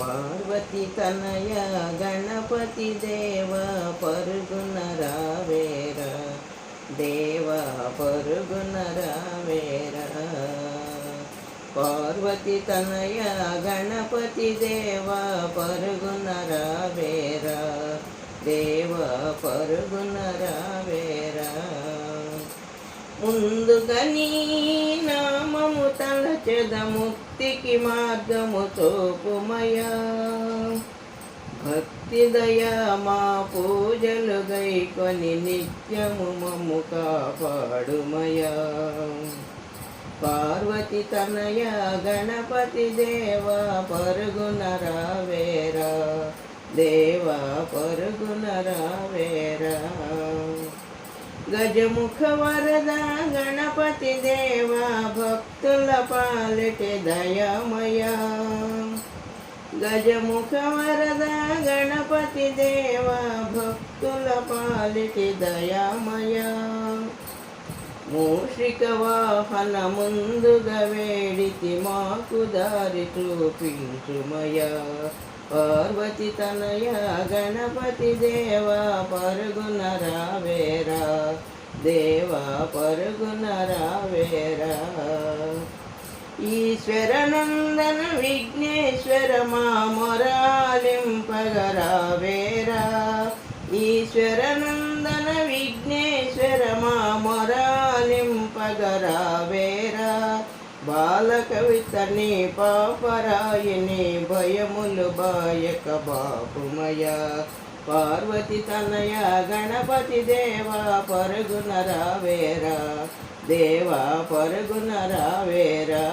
పార్వతి తనయ గణపతి దేవ పరుగున రావేర దేవ పరుగున రావేర. పార్వతి తనయ గణపతి దేవ పరుగున రావేర దేవ పరుగున రావేర. ముందుగా నీ ముక్తికి మార్గము చూపుమయా భక్తి దయా మా పూజలు గైకొని నిత్యము మమ్ము కాపాడుమయా పార్వతి తనయ గణపతి దేవా పరుగున రావేరా దేవా పరుగున రావేరా గజముఖ వరద గణపతి దేవా భక్తుల పాలిటి దయమయ. గజముఖ వరద గణపతి దేవా భక్తుల పాలిటి దయామయ. మూషిక వాహన ముందుగా వేడితి మాకు దారి చూపించుమయా పార్వతి తనయ గణపతి దేవా పరుగున రావేరా. దేవా పరుగున రావేరా. ఈశ్వరనందన విఘ్నేశ్వర మా మొరాలింపగరావేరా ఈశ్వరనందన విఘ్నేశ్వర మా మొరాలింపగరావేరా బాలకవితని పాపరాయని భయములు బాయక బాపుమయ పార్వతి తనయ గణపతి దేవా పరుగున రావేరా. దేవా పరుగున రావేరా.